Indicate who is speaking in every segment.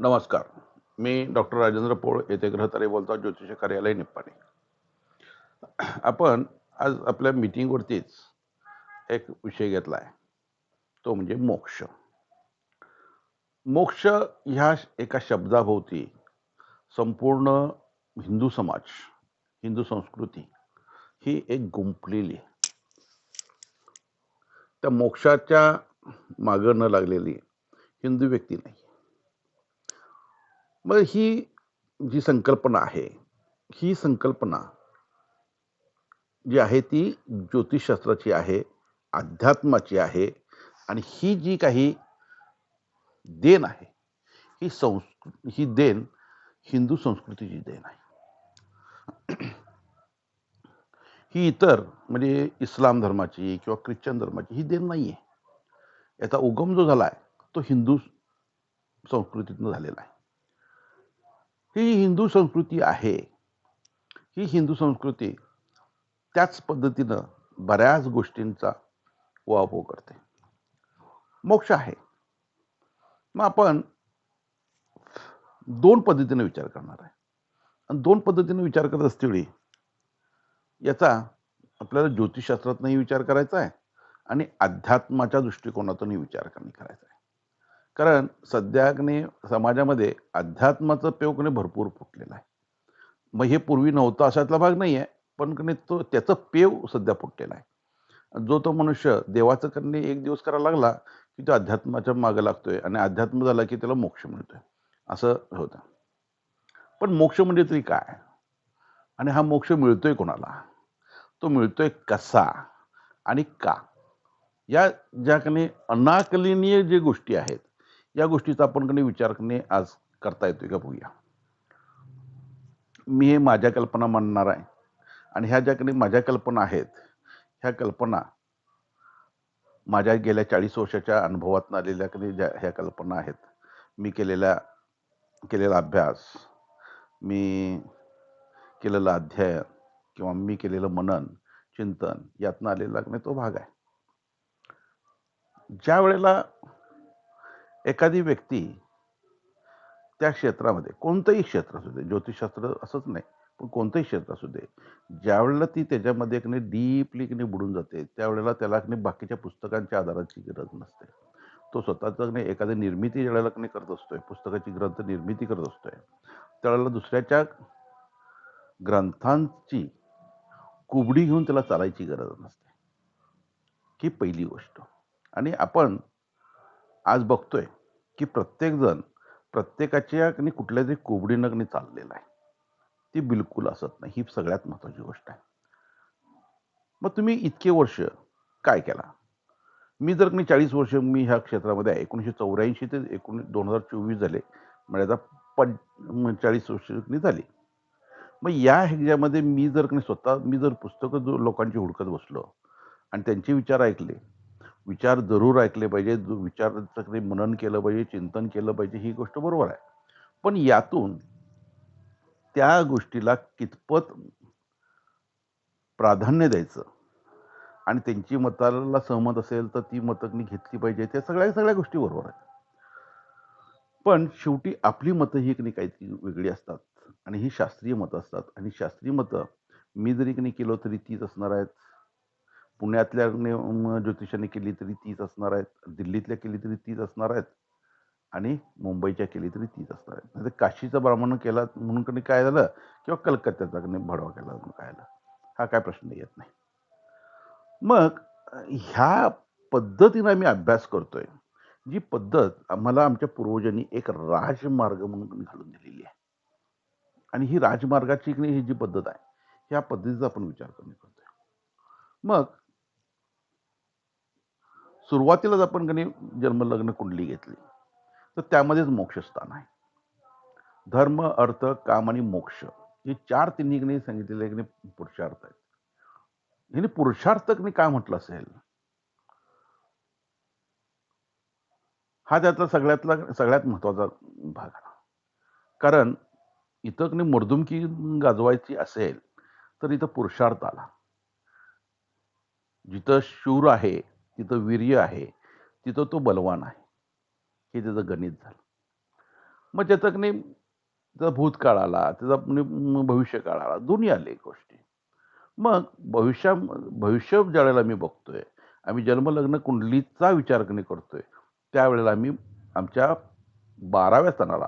Speaker 1: नमस्कार. मी डॉक्टर राजेंद्र पोळ येथे ग्रहतारे बोलतो ज्योतिष कार्यालय निप्पाणी. आपण आज आपल्या मीटिंगवरतीच एक विषय घेतला आहे तो म्हणजे मोक्ष. मोक्ष ह्या एका शब्दाभोवती संपूर्ण हिंदू समाज हिंदू संस्कृती ही एक गुंपलेली त्या मोक्षाच्या मागं न लागलेली हिंदू व्यक्ती नाही. मग ही जी संकल्पना आहे ही संकल्पना जी आहे ती ज्योतिषशास्त्राची आहे अध्यात्माची आहे आणि ही जी काही देण आहे ही संस्कृ ही देण हिंदू संस्कृतीची देण आहे. ही इतर म्हणजे इस्लाम धर्माची किंवा ख्रिश्चन धर्माची ही देण नाही आहे याचा उगम जो झाला आहे तो हिंदू संस्कृतीतनं झालेला आहे. ही हिंदू संस्कृती आहे. ही हिंदू संस्कृती त्याच पद्धतीनं बऱ्याच गोष्टींचा वापर करते. मोक्ष आहे. मग आपण दोन पद्धतीने विचार करणार आहे. आणि दोन पद्धतीने विचार करत असतेवेळी याचा आपल्याला ज्योतिषशास्त्रातनंही विचार करायचा आहे आणि अध्यात्माच्या दृष्टिकोनातूनही विचार करायचा आहे. कारण सध्याकने समाजामध्ये अध्यात्माचं पेव कणे भरपूर फुटलेलं आहे. मग हे पूर्वी नव्हतं अशातला भाग नाही आहे पण कणे तो त्याचं पेव सध्या फुटलेला आहे. जो तो मनुष्य देवाचं करणे एक दिवस करायला लागला की तो अध्यात्माच्या मागं लागतोय आणि अध्यात्म झाला की त्याला मोक्ष मिळतोय. असं होतं. पण मोक्ष म्हणजे तरी काय? आणि हा मोक्ष मिळतोय कोणाला? तो मिळतोय कसा आणि का? या ज्या काही अनाकलनीय जे गोष्टी आहेत या गोष्टीचा आपण कधी विचार करणे आज करता येतोय का बघूया. मी हे माझ्या कल्पना मानणार आहे. आणि ह्या ज्या काही माझ्या कल्पना आहेत ह्या कल्पना माझ्या गेल्या चाळीस वर्षाच्या अनुभवातून आलेल्या कधी ज्या ह्या कल्पना आहेत. मी केलेल्या केलेला अभ्यास मी केलेलं अध्ययन किंवा मी केलेलं मनन चिंतन यातनं आलेला नाही तो भाग आहे. ज्या वेळेला एखादी व्यक्ती त्या क्षेत्रामध्ये कोणतंही क्षेत्र असू दे ज्योतिषशास्त्र असंच नाही पण कोणतंही क्षेत्र असू दे ज्यावेळेला ती त्याच्यामध्ये की डीपली की बुडून जाते त्यावेळेला त्याला की बाकीच्या पुस्तकांच्या आधाराची गरज नसते. तो स्वतःचं की एखादी निर्मिती ज्यावेळेला की करत असतोय पुस्तकाची ग्रंथ निर्मिती करत असतोय त्यावेळेला दुसऱ्याच्या ग्रंथांची कुबडी घेऊन त्याला चालायची गरज नसते. ही पहिली गोष्ट. आणि आपण आज बघतोय की प्रत्येकजण प्रत्येकाच्या कुठल्या तरी कोबडीनं चाललेला आहे. ती बिलकुल असत नाही. ही सगळ्यात महत्वाची गोष्ट आहे. मग तुम्ही इतके वर्ष काय केला? मी जर मी चाळीस वर्ष मी ह्या क्षेत्रामध्ये आहे. एकोणीसशे चौऱ्याऐंशी ते एकोणीस दोन हजार चोवीस झाले. म्हणजे आता पं चाळीस वर्ष झाली. मग या ह्याच्यामध्ये मी जर स्वतः मी जर पुस्तकं जो लोकांची हुडकत बसलो आणि त्यांचे विचार ऐकले विचार जरूर ऐकले पाहिजे विचाराचं मनन केलं पाहिजे चिंतन केलं पाहिजे ही गोष्ट बरोबर आहे. पण यातून त्या गोष्टीला कितपत प्राधान्य द्यायचं आणि त्यांची मताला सहमत असेल तर ती मतं घेतली पाहिजे त्या सगळ्या सगळ्या गोष्टी बरोबर आहेत. पण शेवटी आपली मतं ही काही काहीतरी वेगळी असतात आणि ही शास्त्रीय मतं असतात. आणि शास्त्रीय मतं मी जरी काही केलो तरी तीच असणार आहेत. पुण्यातल्या ज्योतिषाने केली तरी तीच असणार आहेत. दिल्लीतल्या केली तरी तीच असणार आहेत. आणि मुंबईच्या केली तरी तीच असणार आहेत. म्हणजे काशीचा ब्राह्मण केला म्हणून कधी काय झालं? किंवा कलकत्त्याचा कधी भडवा केला म्हणून काय झालं? हा काय प्रश्न येत नाही. मग ह्या पद्धतीनं आम्ही अभ्यास करतोय. जी पद्धत आम्हाला आमच्या पूर्वजांनी एक राजमार्ग म्हणून घालून दिलेली आहे. आणि ही राजमार्गाची ही जी पद्धत आहे ह्या पद्धतीचा आपण विचार करणे करतोय. मग सुरुवातीलाच आपण कधी जन्मलग्न कुंडली घेतली. तर त्यामध्येच मोक्षस्थान आहे. धर्म अर्थ काम आणि मोक्ष हे चार तिन्ही सांगितलेले पुरुषार्थ आहेत. ह्याने पुरुषार्थकने काय म्हटलं असेल? हा त्यातला सगळ्यातला सगळ्यात महत्त्वाचा भाग आहे. कारण इथं कणी गाजवायची असेल तर इथं पुरुषार्थ आला. जिथं शूर आहे तिथं वीर्य आहे तिथं तो बलवान आहे. हे त्याचं गणित झालं. मग त्याचं की नाही त्याचा भूतकाळ आला त्याचा भविष्यकाळ आला दोन्ही आले गोष्टी. मग भविष्या भविष्य ज्या वेळेला मी बघतोय आम्ही जन्मलग्न कुंडलीचा विचार करणे करतोय त्यावेळेला आम्ही आमच्या बाराव्या स्थानाला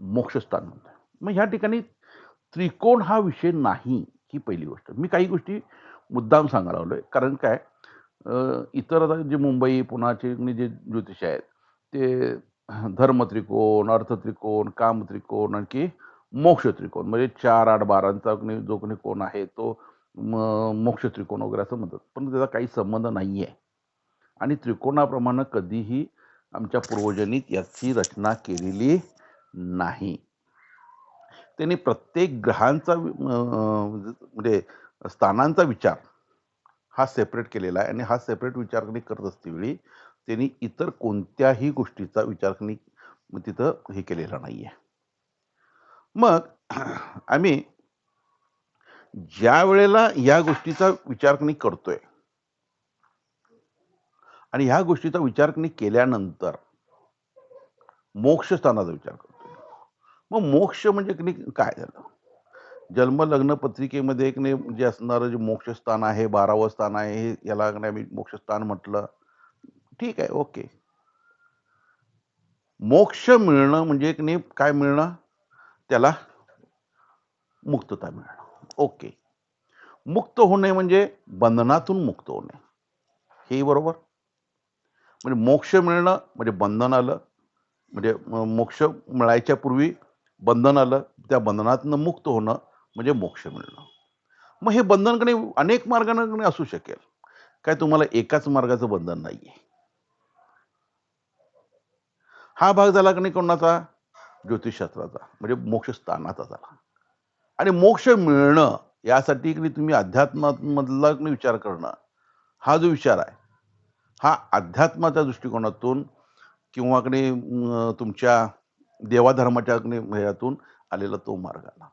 Speaker 1: मोक्षस्थान म्हणतोय. मग ह्या ठिकाणी त्रिकोण हा विषय नाही ही पहिली गोष्ट. मी काही गोष्टी मुद्दाम सांगायला लागलोय कारण काय? इतर आता जे मुंबई पुण्याचे जे ज्योतिष आहेत ते धर्मत्रिकोण अर्थत्रिकोण कामत्रिकोण आणखी मोक्ष त्रिकोण म्हणजे चार आठ बारांचा जो कोणी कोण आहे तो म- मोक्ष त्रिकोण वगैरे असं म्हणतात. पण त्याचा काही संबंध नाही आहे आणि त्रिकोणाप्रमाणे कधीही आमच्या पूर्वजांनी याची रचना केलेली नाही. त्यांनी प्रत्येक ग्रहांचा म्हणजे स्थानांचा विचार हा सेपरेट केलेला आहे आणि हा सेपरेट विचार करत असतेवेळी त्यांनी इतर कोणत्याही गोष्टीचा विचार तिथं हे केलेला नाही आहे मग आम्ही ज्या वेळेला या गोष्टीचा विचार करतोय आणि ह्या गोष्टीचा विचार केल्यानंतर मोक्ष स्थानाचा विचार करतोय. मग मोक्ष म्हणजे काय झालं? जन्म लग्न पत्रिकेमध्ये एक ने जे असणारं जे मोक्षस्थान आहे बारावं स्थान आहे हे याला आम्ही मोक्षस्थान म्हटलं. ठीक आहे ओके. मोक्ष मिळणं म्हणजे एक ने काय मिळणं? त्याला मुक्तता मिळणं. ओके. मुक्त होणे म्हणजे बंधनातून मुक्त होणे. हे बरोबर? म्हणजे मोक्ष मिळणं म्हणजे बंधन आलं. म्हणजे मोक्ष मिळायच्या पूर्वी बंधन आलं. त्या बंधनातनं मुक्त होणं. म्हणजे मोक्ष मिळणं. मग हे बंधनकडे अनेक मार्गाने असू शकेल. काय तुम्हाला एकाच मार्गाचं बंधन नाहीये. हा भाग झाला की नाही कोणाचा? ज्योतिषशास्त्राचा. म्हणजे मोक्ष स्थानाचा झाला. आणि मोक्ष मिळणं यासाठी की तुम्ही अध्यात्मामधला विचार करणं हा जो विचार आहे हा अध्यात्माच्या दृष्टिकोनातून किंवा तुमच्या देवाधर्माच्या ह्यातून आलेला तो मार्ग आला.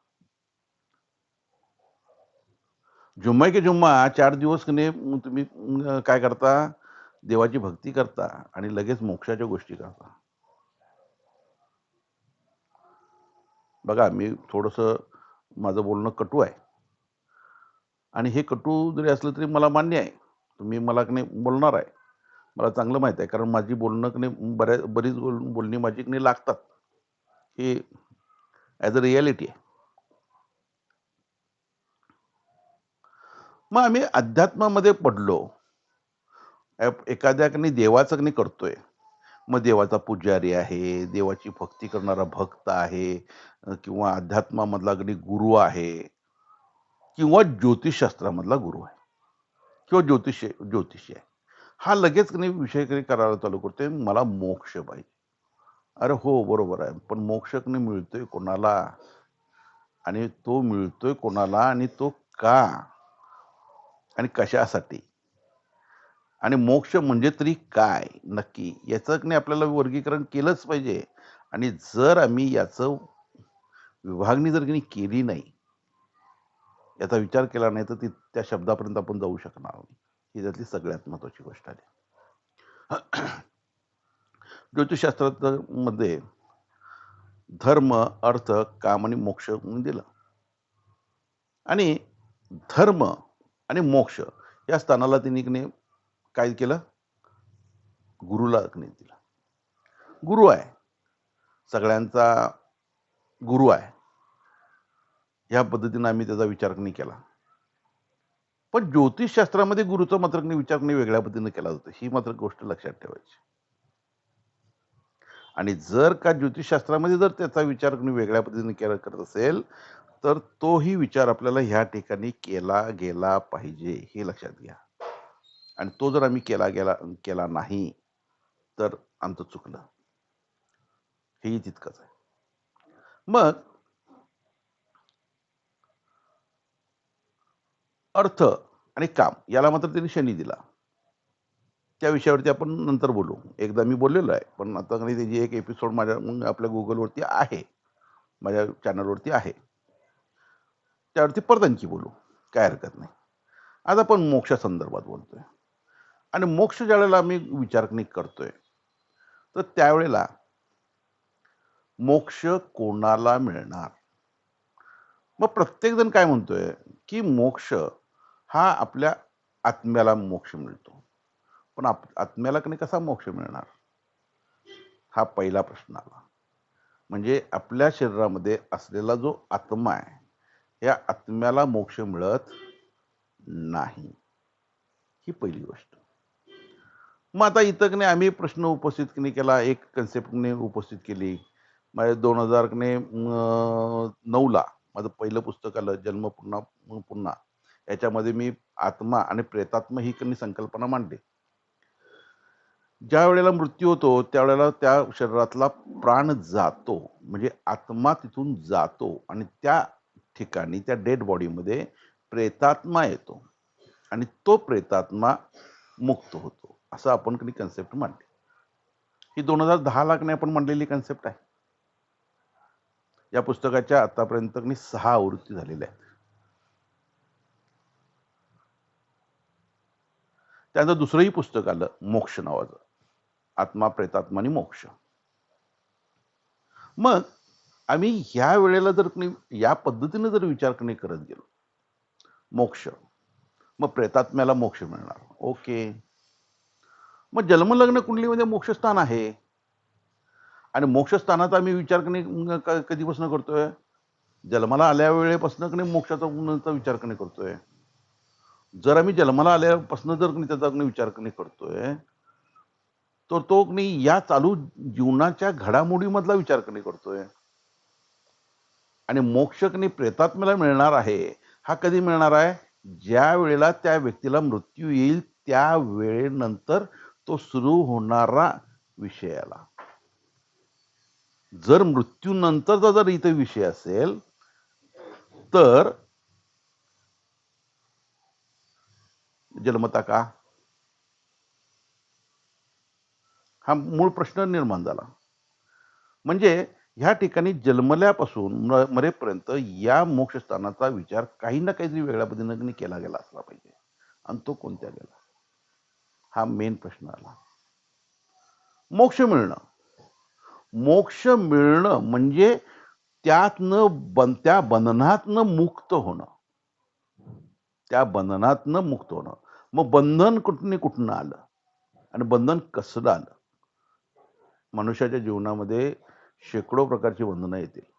Speaker 1: जुम्मा के जुम्मा चार दिवस कने तुम्ही काय करता? देवाची भक्ती करता आणि लगेच मोक्षाच्या गोष्टी करता. बघा मी थोडस माझं बोलणं कटू आहे. आणि हे कटू जरी असलं तरी मला मान्य आहे. तुम्ही मला कने बोलणार आहे. मला चांगलं माहीत आहे. कारण माझी बोलणं कने नाही बऱ्या बरीच बोल बोलणी माझी कने लागतात. हे ॲज अ रियालिटी आहे. मग आम्ही अध्यात्मामध्ये पडलो. एप- एखाद्या देवाचं की करतोय. मग देवाचा पुजारी आहे देवाची भक्ती करणारा भक्त आहे किंवा अध्यात्मामधला अगदी गुरु आहे किंवा ज्योतिषशास्त्रामधला गुरु आहे किंवा ज्योतिष ज्योतिषी आहे. हा लगेच की नाही विषय काही करायला चालू करतोय मला मोक्ष पाहिजे. अरे हो बरोबर आहे. पण मोक्ष नाही मिळतोय कोणाला? आणि तो मिळतोय कोणाला? आणि तो का? आणि कशासाठी? आणि मोक्ष म्हणजे तरी काय? नक्की याचं नाही आपल्याला वर्गीकरण केलंच पाहिजे. आणि जर आम्ही याचं विभागणी जर की केली नाही याचा विचार केला नाही तर ती त्या शब्दापर्यंत आपण जाऊ शकणार नाही. ही त्यातली सगळ्यात महत्वाची गोष्ट आहे. ज्योतिषशास्त्रामध्ये धर्म अर्थ काम आणि मोक्ष म्हणून दिलं. आणि धर्म आणि मोक्ष. या स्थानाला तिने काय केलं? गुरुला दिला. गुरु आहे. सगळ्यांचा गुरु आहे. ह्या पद्धतीने आम्ही त्याचा विचार नाही केला. पण ज्योतिषशास्त्रामध्ये गुरुचा मात्र विचार नाही वेगळ्या पद्धतीने केला जातो. ही मात्र गोष्ट लक्षात ठेवायची. आणि जर का ज्योतिषशास्त्रामध्ये जर त्याचा विचार कोणी वेगळ्या पद्धतीने केला करत असेल तर तोही विचार आपल्याला ह्या ठिकाणी केला गेला पाहिजे हे लक्षात घ्या. आणि तो जर आम्ही केला गेला केला नाही तर आमचं चुकलं. हेही तितकंच आहे. मग अर्थ आणि काम याला मात्र त्यांनी शनी दिला. त्या विषयावरती आपण नंतर बोलू. एकदा मी बोललेलो आहे पण आता काही त्याची एक एपिसोड माझ्या मग आपल्या गुगलवरती आहे. माझ्या चॅनलवरती आहे. त्यावरती परत आणखी बोलू. काय हरकत नाही. आज आपण मोक्षासंदर्भात संदर्भात बोलतोय. आणि मोक्ष ज्या वेळेला आम्ही करतो करतोय तर त्यावेळेला मोक्ष कोणाला मिळणार? मग प्रत्येकजण काय म्हणतोय की मोक्ष हा आपल्या आत्म्याला मोक्ष मिळतो. पण आप आत्म्याला कधी कसा मोक्ष मिळणार? हा पहिला प्रश्न आला. म्हणजे आपल्या शरीरामध्ये असलेला जो आत्मा आहे या आत्म्याला मोक्ष मिळत नाही. ही पहिली गोष्ट. मग आता इथं नाही आम्ही प्रश्न उपस्थित कने केला एक कन्सेप्टने उपस्थित केली. माझ्या दोन हजार कने नऊला माझं पहिलं पुस्तक आलं जन्म पुन्हा पुन्हा. याच्यामध्ये मी आत्मा आणि प्रेतात्मा ही कनी संकल्पना मांडली. ज्या वेळेला मृत्यू होतो त्यावेळेला त्या शरीरातला प्राण जातो. म्हणजे आत्मा तिथून जातो आणि त्या ठिकाणी त्या डेड बॉडीमध्ये प्रेतात्मा येतो. आणि तो प्रेतात्मा मुक्त होतो. असं आपण कधी कन्सेप्ट मांडली? ही दोन हजार दहा लाखने आपण मांडलेली कन्सेप्ट आहे. या पुस्तकाच्या आतापर्यंत सहा आवृत्ती झालेल्या आहेत. त्यानंतर दुसरंही पुस्तक आलं मोक्ष नावाचं. आत्मा प्रेतात्मा आणि मोक्ष. मग आम्ही ह्या वेळेला जर या पद्धतीने जर विचार करणे करत गेलो मोक्ष. मग प्रेतात्म्याला मोक्ष मिळणार. ओके. मग जन्मलग्न कुंडलीमध्ये मोक्षस्थान आहे. आणि मोक्षस्थानाचा आम्ही विचार करणे कधीपासून करतोय? जन्माला आल्या वेळेपासून कणे मोक्षाचा विचार करणे करतोय? जर आम्ही जन्माला आल्यापासून जर त्याचा विचार करणे करतोय तर तो कणी या चालू जीवनाच्या घडामोडीमधला विचार कणी करतोय? आणि मोक्षकनी प्रेतात्म्याला मिळणार आहे हा कधी मिळणार आहे? ज्या वेळेला त्या व्यक्तीला मृत्यू येईल त्या वेळेनंतर तो सुरू होणारा विषयाला जर मृत्यूनंतरचा जर इथे विषय असेल तर जन्मता का? हा मूळ प्रश्न निर्माण झाला. म्हणजे ह्या ठिकाणी जन्मल्यापासून म- मरेपर्यंत या मोक्षस्थानाचा विचार काही ना काहीतरी वेगळ्या पद्धतीने केला गेला असला पाहिजे. आणि तो कोणत्या गेला? हा मेन प्रश्न आला. मोक्ष मिळणं. मोक्ष मिळणं म्हणजे त्यातनं बन त्या बंधनातनं मुक्त होणं. त्या बंधनातनं मुक्त होणं. मग बंधन कुठून कुठनं आलं? आणि बंधन कसलं आलं? मनुष्याच्या जीवनामध्ये शेकडो प्रकारची बंधनं येतील.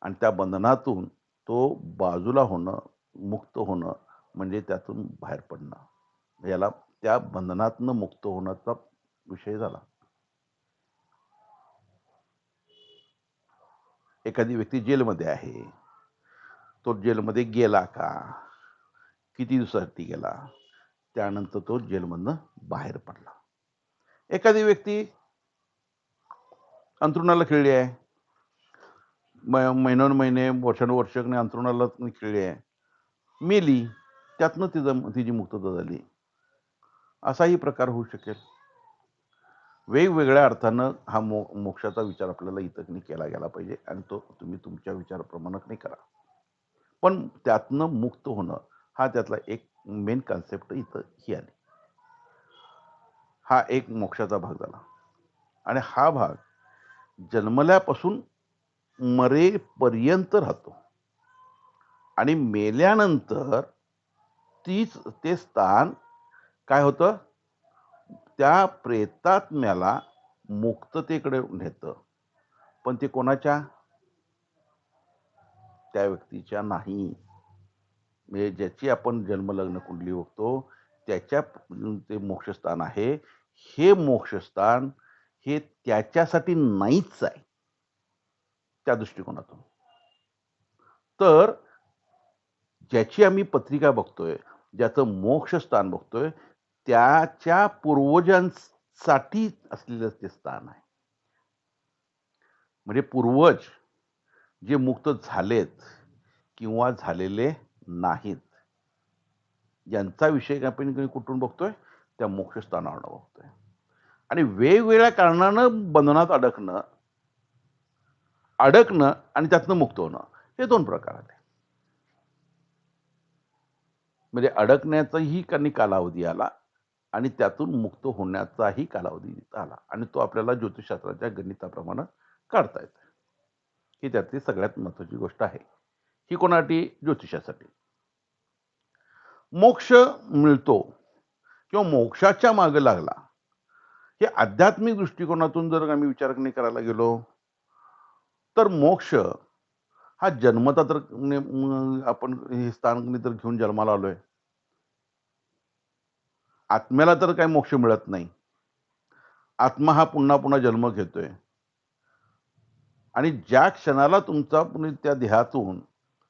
Speaker 1: आणि त्या बंधनातून तो बाजूला होणं मुक्त होणं म्हणजे त्यातून बाहेर पडणं. याला त्या बंधनातनं मुक्त होण्याचा विषय झाला. एखादी व्यक्ती जेलमध्ये आहे. तो जेलमध्ये गेला का? किती दिवसासाठी गेला? त्यानंतर तो जेलमधनं बाहेर पडला. एखादी व्यक्ती अंथरुणाला खेळली आहे. महिन्यान महिने वर्षानुवर्षकने अंथरुणाला खेळली आहे. मेली त्यातनं तिचं तिची मुक्तता झाली. असाही प्रकार होऊ शकेल. वेगवेगळ्या अर्थानं हा मो मोक्षाचा विचार आपल्याला इथकनी केला गेला पाहिजे आणि तो तुम्ही तुमच्या विचाराप्रमाणे नाही करा. पण त्यातनं मुक्त होणं हा त्यातला एक मेन कन्सेप्ट इथं ही आली. हा एक मोक्षाचा भाग झाला. आणि हा भाग जन्मल्यापासून मरेपर्यंत राहतो. आणि मेल्यानंतर तीच ते स्थान काय होतं? त्या प्रेतात्म्याला मुक्ततेकडे नेतं. पण ते कोणाच्या? त्या व्यक्तीच्या नाही. म्हणजे ज्याची आपण जन्मलग्न कुंडली बघतो त्याच्या ते मोक्षस्थान आहे. हे मोक्षस्थान हे त्याच्यासाठी नाहीच आहे. त्या दृष्टिकोनातून. तर ज्याची आम्ही पत्रिका बघतोय ज्याचं मोक्ष स्थान बघतोय त्याच्या पूर्वजांसाठी असलेलं ते स्थान आहे. म्हणजे पूर्वज जे मुक्त झालेत किंवा झालेले नाहीत यांचा विषय आपण कुठून बघतोय? त्या मोक्षस्थानावर बघतोय. आणि वेगवेगळ्या कारणानं बंधनात अडकणं अडकणं आणि त्यातनं मुक्त होणं हे दोन प्रकार आले म्हणजे अडकण्याचाही त्यांनी कालावधी आला आणि त्यातून मुक्त होण्याचाही कालावधी आला आणि तो आपल्याला ज्योतिषशास्त्राच्या गणिताप्रमाणे काढता येतं. ही त्यातली सगळ्यात महत्वाची गोष्ट आहे. ही कोणासाठी? ज्योतिषासाठी. मोक्ष मिळतो किंवा मोक्षाच्या मागे लागला हे आध्यात्मिक दृष्टिकोनातून जर आम्ही विचार करायला गेलो तर मोक्ष हा जन्मता तर आपण हे स्थान तर घेऊन जन्माला आलोय. आत्म्याला तर काही मोक्ष मिळत नाही. आत्मा हा पुन्हा पुन्हा जन्म घेतोय. आणि ज्या क्षणाला तुमचा त्या देहातून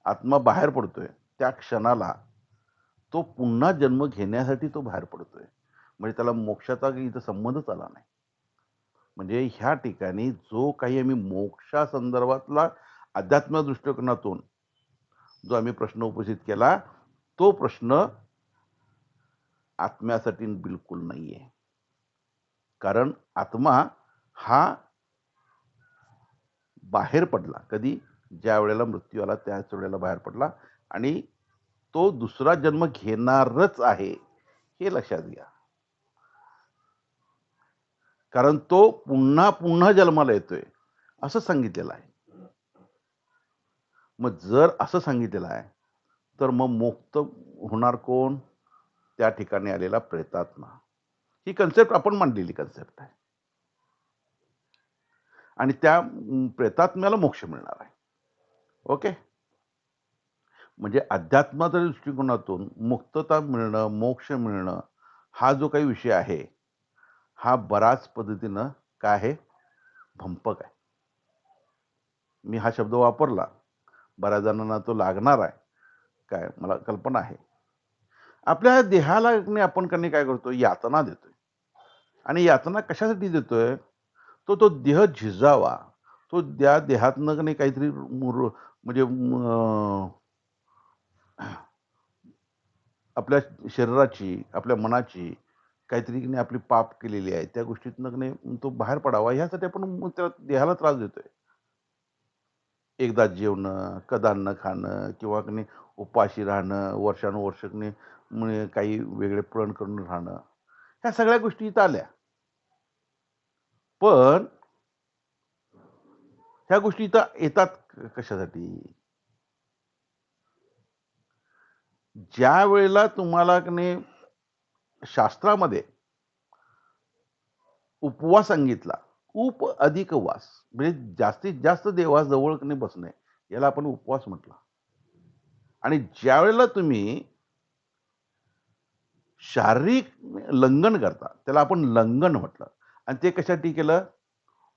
Speaker 1: आत्मा बाहेर पडतोय त्या क्षणाला तो पुन्हा जन्म घेण्यासाठी तो बाहेर पडतोय. म्हणजे त्याला मोक्षाचा इथं संबंधच आला नाही. म्हणजे ह्या ठिकाणी जो काही आम्ही मोक्षा संदर्भातला अध्यात्म दृष्टिकोनातून जो आम्ही प्रश्न उपस्थित केला तो प्रश्न आत्म्यासाठी बिलकुल नाही आहे कारण आत्मा हा बाहेर पडला. कधी? ज्या वेळेला मृत्यू आला त्याच वेळेला बाहेर पडला. आणि तो दुसरा जन्म घेणारच आहे हे लक्षात घ्या. कारण तो पुन्हा पुन्हा जन्माला येतोय. असं सांगितलेलं आहे. मग जर असं सांगितलेलं आहे तर मग मुक्त होणार कोण? त्या ठिकाणी आलेला प्रेतात्मा. ही कन्सेप्ट आपण मांडलेली कन्सेप्ट आहे. आणि त्या प्रेतात्म्याला मोक्ष मिळणार आहे. ओके? म्हणजे अध्यात्माच्या दृष्टिकोनातून मुक्तता मिळणं मोक्ष मिळणं हा जो काही विषय आहे हा बराच पद्धतीनं काय आहे? भंपक आहे. मी हा शब्द वापरला बऱ्याच जणांना तो लागणार आहे. काय मला कल्पना आहे. आपल्या देहाला आपण कधी काय करतो यातना देतोय. आणि यातना कशासाठी देतोय? तो तो देह झिजावा. तो त्या देहातनं नाही काहीतरी म्हणजे आपल्या शरीराची आपल्या मनाची काहीतरी नाही आपली पाप केलेली आहे त्या गोष्टीतनं नाही तो बाहेर पडावा ह्यासाठी आपण त्या देहाला त्रास देतोय. एकदा जेवणं कदान्न खाणं किंवा उपाशी राहणं वर्षानुवर्षकने काही वेगळे प्रण करून राहणं ह्या सगळ्या गोष्टी इथं आल्या. पण ह्या गोष्टी इथं येतात कशासाठी? ज्या वेळेला तुम्हाला शास्त्रामध्ये उपवास सांगितला. उप अधिक वास म्हणजे जास्तीत जास्त देवाजवळ बसणे याला आपण उपवास म्हटला. आणि ज्या वेळेला तुम्ही शारीरिक लंघन करता त्याला आपण लंघन म्हटलं. आणि ते कशासाठी केलं?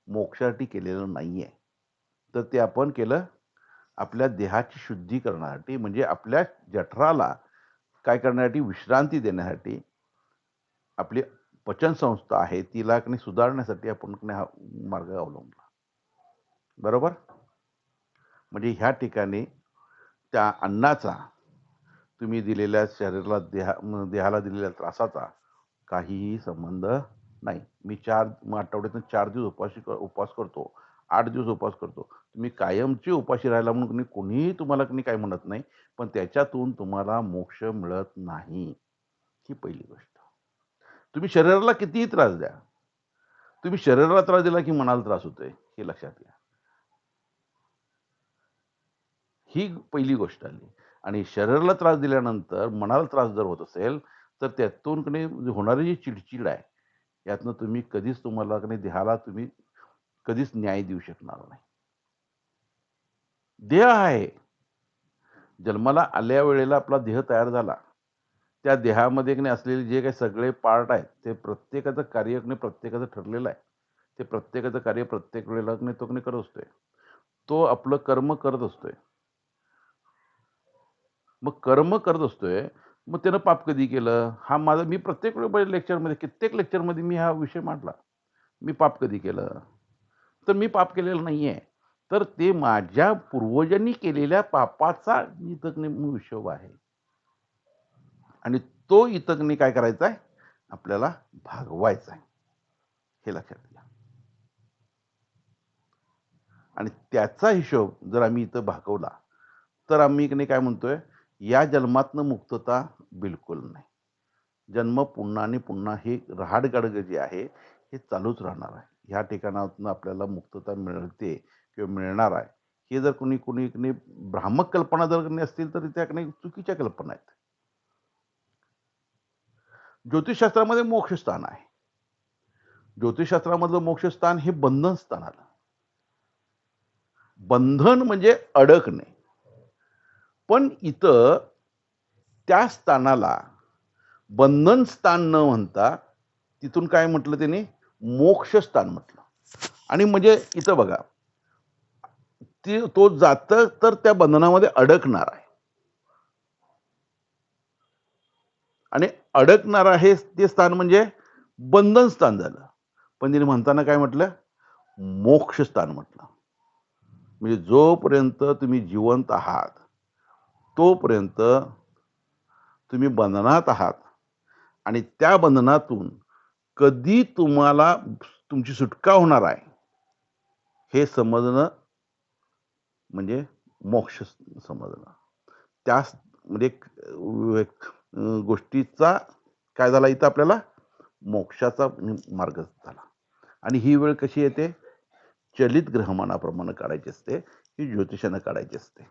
Speaker 1: मोक्षासाठी केलेलं नाही आहे तर ते आपण केलं आपल्या देहाची शुद्धी करण्यासाठी म्हणजे आपल्या जठराला काय करण्यासाठी विश्रांती देण्यासाठी आपली पचनसंस्था आहे तिला सुधारण्यासाठी आपण हा मार्ग अवलंबला. बरोबर? म्हणजे ह्या ठिकाणी त्या अन्नाचा तुम्ही दिलेल्या शरीराला देहा देहाला दिलेल्या त्रासाचा काहीही संबंध नाही. मी चार आठवड्यातून चार दिवस उपाशी उपवास करतो आठ दिवस उपवास करतो. तुम्ही कायमची उपाशी राहायला म्हणून कोणीही तुम्हाला कोणी काय म्हणत नाही पण त्याच्यातून तुम्हाला मोक्ष मिळत नाही. ही पहिली गोष्ट. तुम्ही शरीराला कितीही त्रास द्या. तुम्ही शरीराला त्रास दिला की मनाला त्रास होतोय हे लक्षात घ्या. ही पहिली गोष्ट आली. आणि शरीराला त्रास दिल्यानंतर मनाला त्रास जर होत असेल तर त्यातून कधी म्हणजे होणारी जी चिडचिड आहे यातनं तुम्ही कधीच तुम्हाला देहाला तुम्ही कधीच न्याय देऊ शकणार नाही. देह आहे. जन्माला आल्या वेळेला आपला देह तयार झाला. त्या देहामध्ये नाही असलेले जे काही सगळे पार्ट आहेत ते प्रत्येकाचं कार्य प्रत्येकाचं ठरलेलं आहे. ते प्रत्येकाचं कार्य प्रत्येक वेळेला तो करत असतोय. तो आपलं कर्म करत असतोय. मग कर्म करत असतोय मग त्यानं पाप कधी केलं? हा माझा मी प्रत्येक वेळेस लेक्चरमध्ये कित्येक लेक्चरमध्ये मी हा विषय मांडला. मी पाप कधी केलं? तर मी पाप केलेलं नाही आहे तर ते माझ्या पूर्वजांनी केलेल्या पापाचा इथं विषय आहे. आणि तो इतकने काय करायचा आहे? आपल्याला भागवायचा आहे. हे लक्षात घ्या. आणि त्याचा हिशोब जर आम्ही इथं भागवला तर आम्ही इकडे काय म्हणतोय? या जन्मातनं मुक्तता बिलकुल नाही. जन्म पुन्हा आणि पुन्हा हे रहाडगाडग जे आहे हे चालूच राहणार आहे. ह्या ठिकाणातून आपल्याला मुक्तता मिळते किंवा मिळणार आहे. हे जर कोणी कोणी ब्राह्मक भ्रामक कल्पना जर असतील तर त्या चुकीच्या कल्पना आहेत. ज्योतिषशास्त्रामध्ये मोक्षस्थान आहे. ज्योतिषशास्त्रामधलं मोक्षस्थान हे बंधन स्थान आलं बंधन म्हणजे अडकणे. पण इथं त्या स्थानाला बंधन स्थान न म्हणता तिथून काय म्हटलं त्याने? मोक्षस्थान म्हटलं. आणि म्हणजे इथं बघा ती तो जातं तर त्या बंधनामध्ये अडकणार आहे. आणि अडकणार आहे ते स्थान म्हणजे बंधन स्थान झालं. पण तिने म्हणताना काय म्हटलं? मोक्ष स्थान म्हटलं. म्हणजे जोपर्यंत तुम्ही जिवंत आहात तोपर्यंत तुम्ही बंधनात आहात. आणि त्या बंधनातून कधी तुम्हाला तुमची सुटका होणार आहे हे समजणं म्हणजे मोक्ष समजणं. त्या म्हणजे गोष्टीचा काय झाला इथं आपल्याला? मोक्षाचा मार्ग झाला. आणि ही वेळ कशी येते? चलित ग्रहमानाप्रमाणे काढायची असते ही ज्योतिषानं काढायची असते.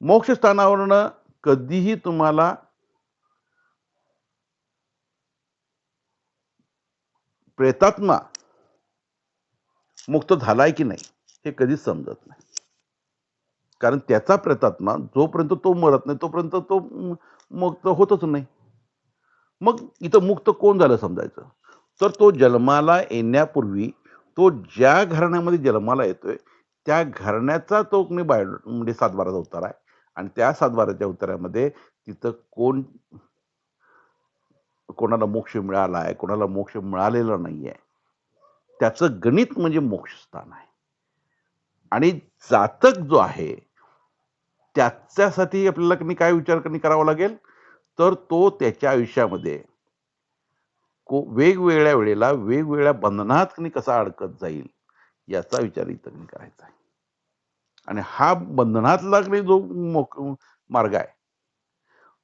Speaker 1: मोक्षस्थानावरनं कधीही तुम्हाला प्रेतात्मा मुक्त झालाय की नाही हे कधीच समजत नाही. कारण त्याचा प्रतात्मा जोपर्यंत तो मरत नाही तोपर्यंत तो मुक्त होतच नाही. मग इथं मुक्त कोण झालं समजायचं? तर तो जन्माला येण्यापूर्वी तो ज्या घराण्यामध्ये जन्माला येतोय त्या घराण्याचा तो मी बायो म्हणजे सातबाराचा उत्तर आहे. आणि त्या सातबाराच्या उतारामध्ये तिथं कोण कोणाला मोक्ष मिळाला आहे कोणाला मोक्ष मिळालेला नाही आहे त्याचं गणित म्हणजे मोक्षस्थान आहे. आणि जातक जो आहे त्याच्यासाठी आपल्याला काय विचार करावा लागेल? तर तो त्याच्या आयुष्यामध्ये को वेगवेगळ्या वेळेला वेगवेगळ्या बंधनात कसा अडकत जाईल याचा विचार इथं करायचा आहे. आणि हा बंधनातला जो मार्ग आहे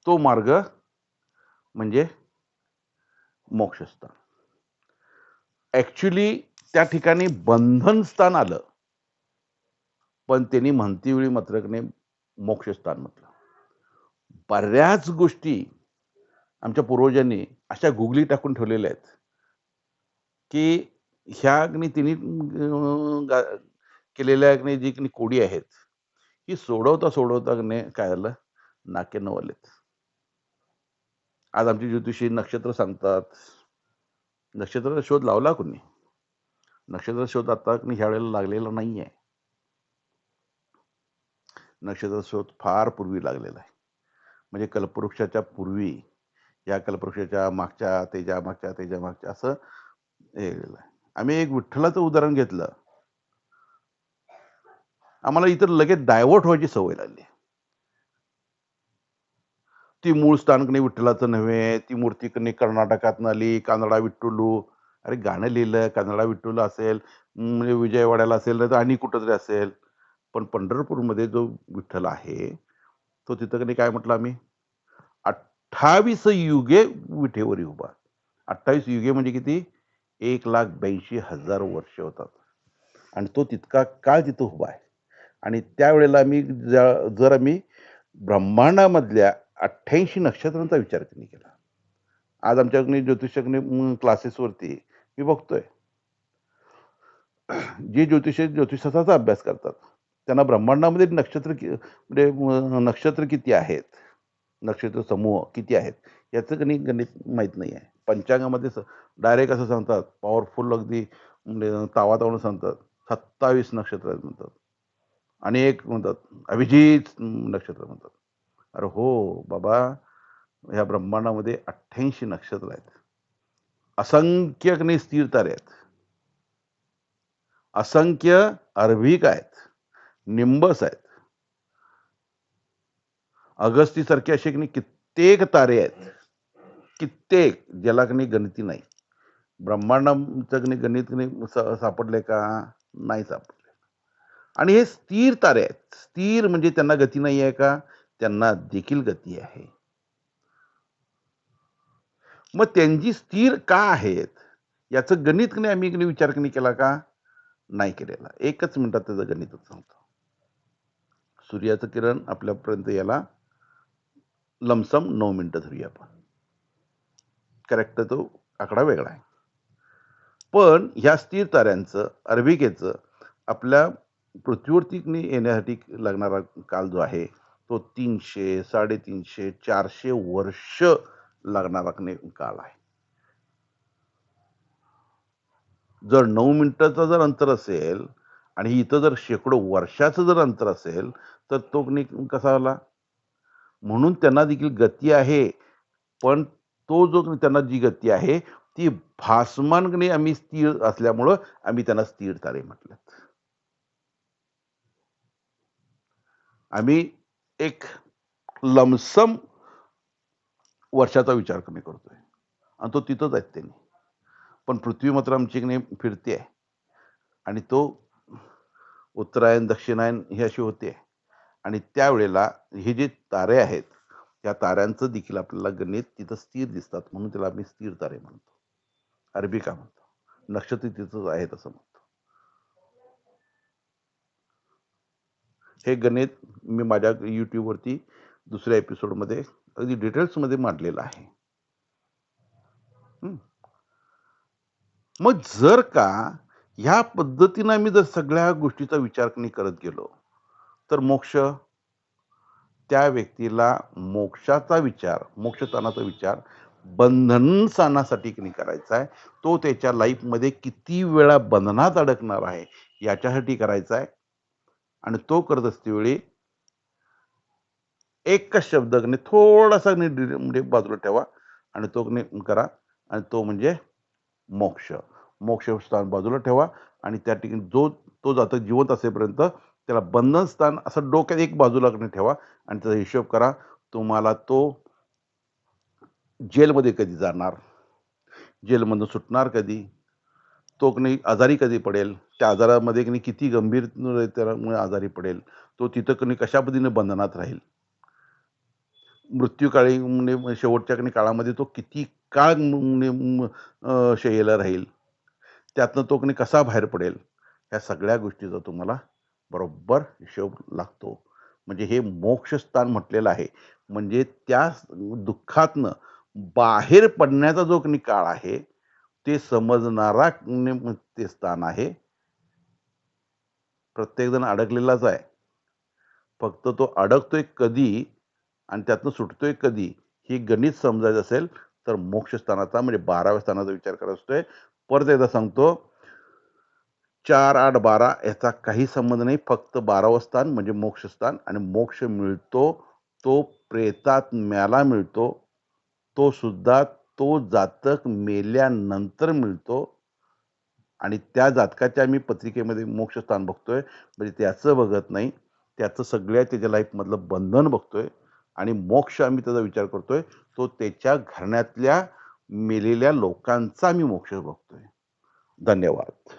Speaker 1: तो मार्ग म्हणजे मोक्षस्थान. ऍक्च्युली त्या ठिकाणी बंधन स्थान आलं पण त्यांनी म्हणती वेळी मात्र मोक्षस्थान म्हटलं. बऱ्याच गोष्टी आमच्या पूर्वजांनी अशा गुगली टाकून ठेवलेल्या आहेत की ह्या तिने केलेल्या जी कोडी आहेत ही सोडवता सोडवता काय झालं? नाके नवलेत आज आमची ज्योतिषी नक्षत्र सांगतात नक्षत्राचा शोध लावला कोणी? नक्षत्र शोध आता ह्या वेळेला लागलेला नाही आहे नक्षत्र फार पूर्वी लागलेला आहे. म्हणजे कल्पवृक्षाच्या पूर्वी या कल्पवृक्षाच्या मागच्या तेजा मागच्या तेजा मागच्या असं हे आम्ही एक विठ्ठलाचं उदाहरण घेतलं. आम्हाला इतर लगेच डायव्हर्ट व्हायची सवय लागली. ती मूळ स्थानकने विठ्ठलाचं नव्हे ती मूर्ती कणी कर्नाटकात आली कानडा विठ्ठलू. अरे गाणं लिहिलं कानडा विठ्ठुलू असेल म्हणजे विजयवाड्याला असेल तर आणि कुठंतरी असेल. पण पंढरपूरमध्ये जो विठ्ठल आहे तो तिथं काय म्हटलं आम्ही? अठ्ठावीस युगे विठेवरी उभा. अठ्ठावीस युगे म्हणजे किती? एक लाख ब्याऐंशी हजार वर्ष होतात. आणि तो तितका काळ तिथं उभा आहे. आणि त्यावेळेला मी जर आम्ही ब्रह्मांडामधल्या अठ्ठ्याऐंशी नक्षत्रांचा विचार केला? आज आमच्याकडे ज्योतिषाकडे क्लासेसवरती मी बघतोय. जे ज्योतिष ज्योतिषाचा अभ्यास करतात त्यांना ब्रह्मांडामध्ये नक्षत्र म्हणजे नक्षत्र किती आहेत? नक्षत्र समूह किती आहेत? याचं गणित गणित माहीत नाही आहे. पंचांगामध्ये डायरेक्ट असं सांगतात. पॉवरफुल अगदी म्हणजे तावा तावून सांगतात. सत्तावीस नक्षत्र आहेत म्हणतात. आणि एक म्हणतात अभिजित नक्षत्र म्हणतात. अरे हो बाबा ह्या ब्रह्मांडामध्ये अठ्ठ्याऐंशी नक्षत्र आहेत. असंख्य स्थिर तारे आहेत. असंख्य अर्भिक आहेत. निंबस आहेत. अगस्ती सारखे असे कित्येक तारे आहेत. कित्येक ज्याला कनी गणती नाही. ब्रह्मांडाचं गणित सापडले का? नाही सापडले आणि हे स्थिर तारे आहेत. स्थिर म्हणजे त्यांना गती नाही आहे का? त्यांना देखील गती आहे. मग त्यांची स्थिर का आहेत? याचं गणित नाही आम्ही विचार कनी केला का? नाही केलेला. एकच मिनिटात त्याचं गणितच सांगतो. सूर्याचं किरण आपल्यापर्यंत याला लमसम नऊ मिनटं धरूया आपण. करेक्ट तो आकडा वेगळा आहे. पण ह्या स्थिर ताऱ्यांचं अर्भिकेचं आपल्या पृथ्वीवरती येण्यासाठी लागणारा काल जो आहे तो तीनशे साडेतीनशे चारशे वर्ष लागणारा काल आहे. जर नऊ मिनिटाचं जर अंतर असेल आणि इथं जर शेकडो वर्षाचं जर अंतर असेल तर तो कसा आला? म्हणून त्यांना देखील गती आहे. पण तो जो त्यांना जी गती आहे ती भासमानकडे आम्ही स्थिर असल्यामुळं आम्ही त्यांना स्थिर तारे म्हटल्यात आम्ही एक लमसम वर्षाचा विचार कमी करतोय. आणि तो तिथंच आहेत त्यांनी. पण पृथ्वी मात्र आमची नाही फिरते आहे आणि तो उत्तरायण दक्षिणायन हे अशी होते आहे आणि त्यावेळेला हे जे तारे आहेत त्या ताऱ्यांचं देखील आपल्याला गणित तिथं स्थिर दिसतात म्हणून त्याला आम्ही स्थिर तारे म्हणतो. अरबिका म्हणतो. नक्षत्र तिथंच आहेत असं म्हणतो. हे गणित मी माझ्या युट्यूबवरती दुसऱ्या एपिसोडमध्ये अगदी डिटेल्समध्ये मांडलेलं आहे. मग जर का ह्या पद्धतीनं आम्ही जर सगळ्या गोष्टीचा विचार करत गेलो तर मोक्ष. त्या व्यक्तीला मोक्षाचा विचार मोक्षस्थानाचा विचार बंधनस्थानासाठी करायचा आहे. तो त्याच्या लाईफमध्ये किती वेळा बंधनात अडकणार आहे याच्यासाठी करायचा आहे. आणि तो करत असतेवेळी एकच शब्द थोडासा म्हणजे बाजूला ठेवा. आणि तो करा. आणि तो म्हणजे मोक्ष. मोक्ष स्थान बाजूला ठेवा. आणि त्या ठिकाणी जो तो जातक जिवंत असेपर्यंत त्याला बंधन स्थान असं डोक्यात एक बाजूला ठेवा आणि त्याचा हिशोब करा तुम्हाला तो जेलमध्ये कधी जाणार? जेलमधून सुटणार कधी? तो नाही आजारी कधी पडेल? त्या आजारामध्ये की किती गंभीर त्यामुळे आजारी पडेल? तो तिथं कणी कशा पद्धतीने बंधनात राहील? मृत्यूकाळी म्हणजे शेवटच्या काळामध्ये तो किती काळ शय्येला राहील? त्यातनं तो कणी कसा बाहेर पडेल? ह्या सगळ्या गोष्टीचा तुम्हाला बरोबर हिशोब लागतो. म्हणजे हे मोक्षस्थान म्हटलेलं आहे. म्हणजे त्या दुःखातनं बाहेर पडण्याचा जो काही काळ आहे ते समजणारा ते स्थान आहे. प्रत्येकजण अडकलेलाच आहे. फक्त तो अडकतोय कधी आणि त्यातनं सुटतोय कधी ही गणित समजायचं असेल तर मोक्षस्थानाचा म्हणजे बाराव्या स्थानाचा विचार करत असतोय. परत एकदा सांगतो चार आठ बारा याचा काही संबंध नाही. फक्त बारावस्थान म्हणजे मोक्षस्थान आणि मोक्ष मिळतो तो प्रेतात्म्याला मिळतो. तो सुद्धा तो जातक मेल्यानंतर मिळतो. आणि त्या जातकाच्या मी पत्रिकेमध्ये मोक्षस्थान बघतोय. म्हणजे त्याचं बघत नाही. त्याचं सगळ्या त्याच्या लाईफमधलं बंधन बघतोय. आणि मोक्ष आम्ही त्याचा विचार करतोय. तो त्याच्या घराण्यातल्या मेलेल्या लोकांचा मी मोक्ष बघतोय. धन्यवाद.